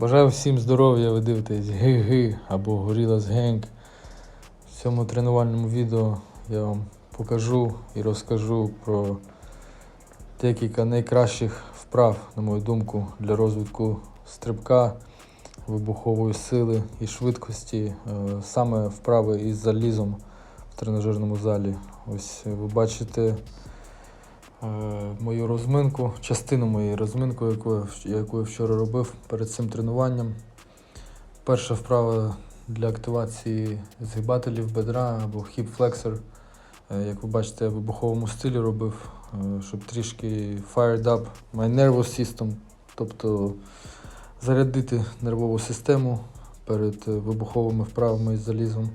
Бажаю всім здоров'я, ви дивитесь ги-ги або Горілас Генг. В цьому тренувальному відео я вам покажу і розкажу про декілька найкращих вправ, на мою думку, для розвитку стрибка, вибухової сили і швидкості. Е, Саме вправи із залізом в тренажерному залі. Ось ви бачите мою розминку, частину моєї розминки, яку, яку я вчора робив перед цим тренуванням. Перша вправа для активації згибателів бедра або хіп-флексор. Е, Як ви бачите, я в вибуховому стилі робив, е, щоб трішки fired up my nervous system, тобто зарядити нервову систему перед е, вибуховими вправами із залізом.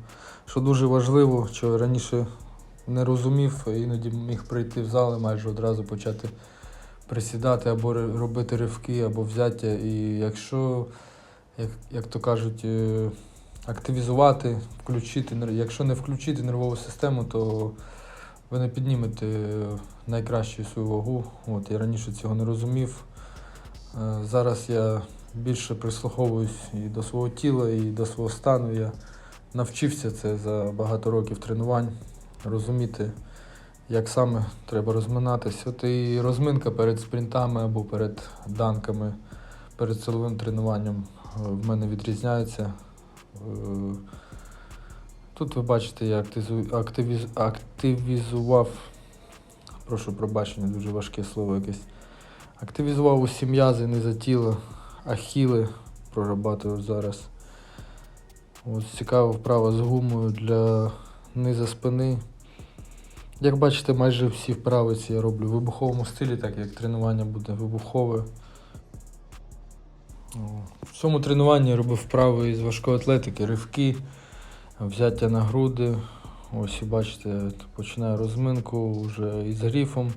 Що дуже важливо, що раніше не розумів, іноді міг прийти в зал і майже одразу почати присідати або робити ривки, або взяття. І якщо, як, як то кажуть, е, активізувати, включити, якщо не включити нервову систему, то ви не піднімете найкращу свою вагу. От, я раніше цього не розумів. Е, Зараз я більше прислуховуюсь і до свого тіла, і до свого стану. Я навчився це за багато років тренувань, розуміти, як саме треба розминатись. От і розминка перед спринтами або перед данками, перед силовим тренуванням е, в мене відрізняється. Е, Тут ви бачите, я активізував, прошу пробачення, дуже важке слово якесь. Активізував усі м'язи, низа тіла, ахіли прорабатую зараз. Ось цікава вправа з гумою для низа спини. Як бачите, майже всі вправи ці я роблю в вибуховому стилі, так як тренування буде вибухове. В цьому тренуванні я робив вправи із важкої атлетики, ривки, взяття на груди. Ось і бачите, починаю розминку вже із гріфом,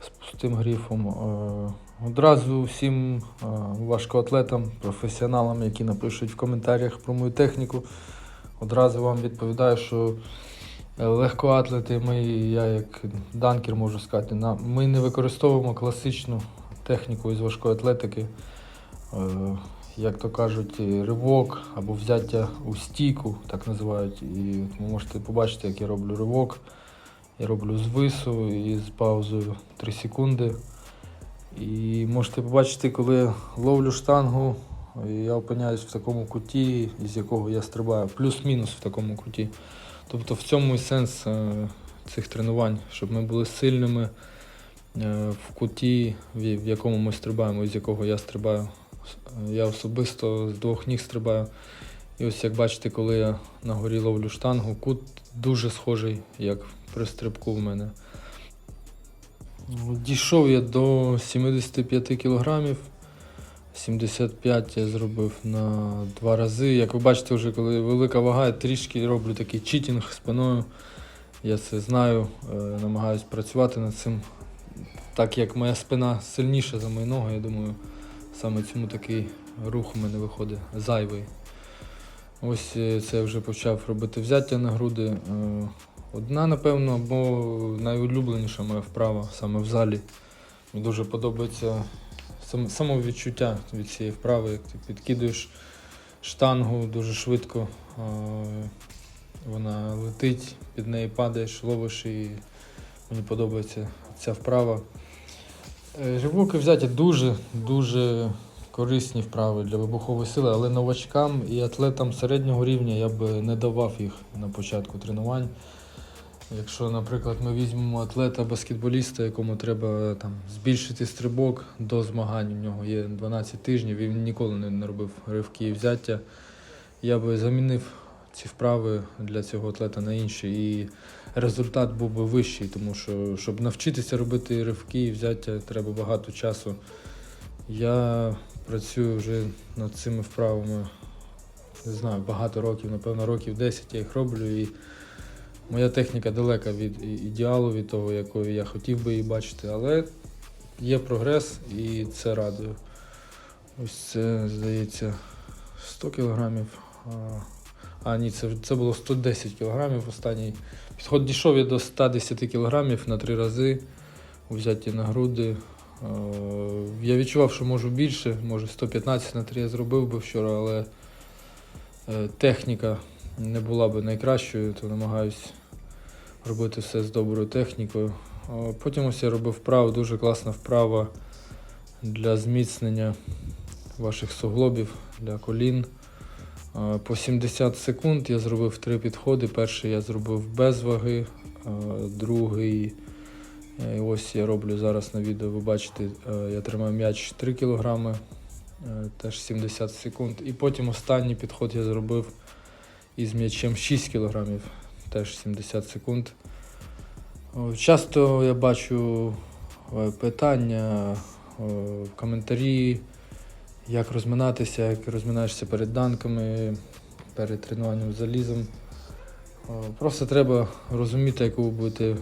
з пустим гріфом. Е, Одразу всім е, важкоатлетам, професіоналам, які напишуть в коментарях про мою техніку, одразу вам відповідаю, що легкоатлети, ми, я як данкер можу сказати, ми не використовуємо класичну техніку із важкої атлетики. Е, Як то кажуть, ривок або взяття у стійку, так називають. І ви можете побачити, як я роблю ривок. Я роблю з вису і з паузою 3 секунди. І можете побачити, коли ловлю штангу, і я опиняюсь в такому куті, із якого я стрибаю, плюс-мінус в такому куті. Тобто в цьому і сенс е, цих тренувань, щоб ми були сильними е, в куті, в якому ми стрибаємо, з якого я стрибаю. Е, Я особисто з двох ніг стрибаю. І ось як бачите, коли я на горі ловлю штангу, кут дуже схожий, як при стрибку в мене. Дійшов я до 75 кілограмів. 75 я зробив на два рази. Як ви бачите, вже коли велика вага, я трішки роблю такий читінг спиною. Я це знаю, е, намагаюсь працювати над цим. Так як моя спина сильніша за мої ноги, я думаю, саме цьому такий рух у мене виходить зайвий. Ось е, це я вже почав робити взяття на груди. Е, Одна, напевно, або найулюбленіша моя вправа саме в залі. Мені дуже подобається самовідчуття від цієї вправи, як ти підкидуєш штангу дуже швидко. е, Вона летить, під неї падаєш, ловиш і мені подобається ця вправа. Е, Ривок і взяття дуже, дуже корисні вправи для вибухової сили, але новачкам і атлетам середнього рівня я би не давав їх на початку тренувань. Якщо, наприклад, ми візьмемо атлета, баскетболіста, якому треба там, збільшити стрибок до змагань, у нього є 12 тижнів, він ніколи не робив ривки і взяття, я би замінив ці вправи для цього атлета на інші, і результат був би вищий, тому що щоб навчитися робити ривки і взяття, треба багато часу. Я працюю вже над цими вправами, не знаю, багато років, напевно, років 10 я їх роблю. І моя техніка далека від ідеалу, від того, якою я хотів би її бачити, але є прогрес і це радує. Ось це, здається, 100 кілограмів. А, ні, це, це було 110 кілограмів останній. Підход дійшов я до 110 кілограмів на три рази у взятті на груди. Я відчував, що можу більше, може 115 на 3 я зробив би вчора, але е, техніка не була би найкращою, то намагаюсь робити все з доброю технікою. Потім ось я робив вправу, дуже класна вправа для зміцнення ваших суглобів, для колін. Е, По 70 секунд я зробив три підходи. Перший я зробив без ваги, е, другий. е, Ось я роблю зараз на відео. Ви бачите, е, я тримаю м'яч 3 кг, теж 70 секунд. І потім останній підход я зробив із м'ячем 6 кг, теж 70 секунд. Часто я бачу е, питання, е, коментарі, як розминатися, як розминаєшся перед данками, перед тренуванням залізом. Просто треба розуміти, яку ви будете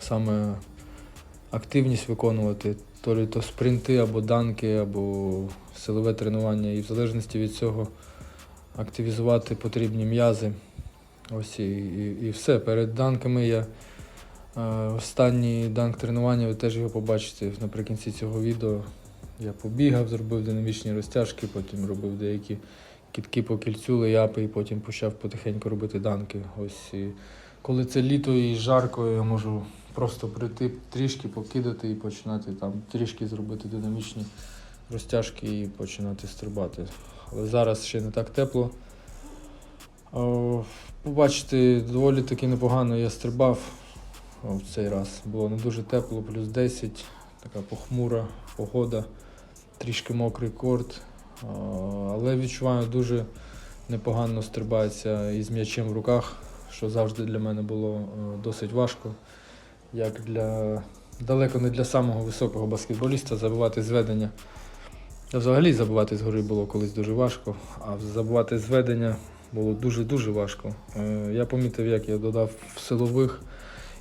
саме активність виконувати, то лі то спринти або данки, або силове тренування. І в залежності від цього активізувати потрібні м'язи. Ось і, і, і все. Перед данками я е, останній данк тренування, ви теж його побачите наприкінці цього відео. Я побігав, зробив динамічні розтяжки, потім робив деякі кітки по кільцю, леяпи, і потім почав потихеньку робити данки. Ось і коли це літо і жарко, я можу просто прийти трішки покидати і починати там трішки зробити динамічні розтяжки і починати стрибати. Але зараз ще не так тепло. О, Побачите, доволі таки непогано я стрибав в цей раз. Було не дуже тепло, плюс 10, така похмура погода, трішки мокрий корт. Але відчуваю, дуже непогано стрибається із м'ячем в руках, що завжди для мене було е, досить важко. Як для далеко не для самого високого баскетболіста забивати зведення. Взагалі забивати згори було колись дуже важко, а забивати зведення було дуже-дуже важко. Е, Я помітив, як я додав силових,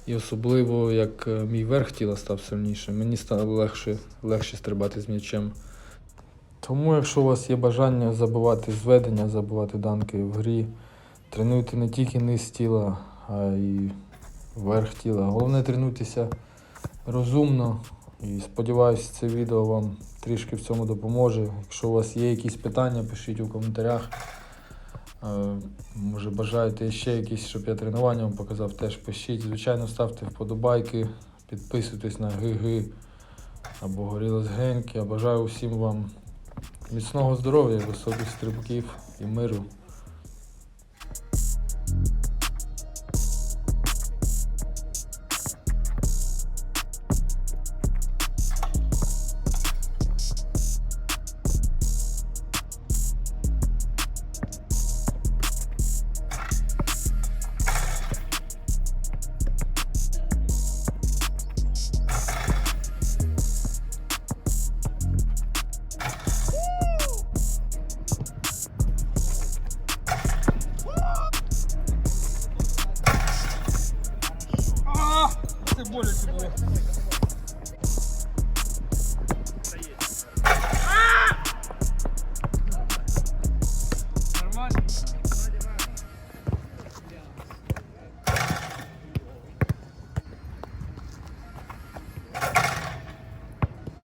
і особливо як е, мій верх тіла став сильніше. Мені стало легше, легше стрибати з м'ячем. Тому, якщо у вас є бажання забивати зведення, забивати данки в грі, тренуйте не тільки низ тіла, а й верх тіла. Головне тренуйтеся розумно. І сподіваюся, це відео вам трішки в цьому допоможе. Якщо у вас є якісь питання, пишіть у коментарях. Е, Може бажаєте ще якісь, щоб я тренування вам показав, теж пишіть. Звичайно, ставте вподобайки, підписуйтесь на ГГ або Горілос Геньки. Я бажаю усім вам міцного здоров'я, високих стрибків і миру.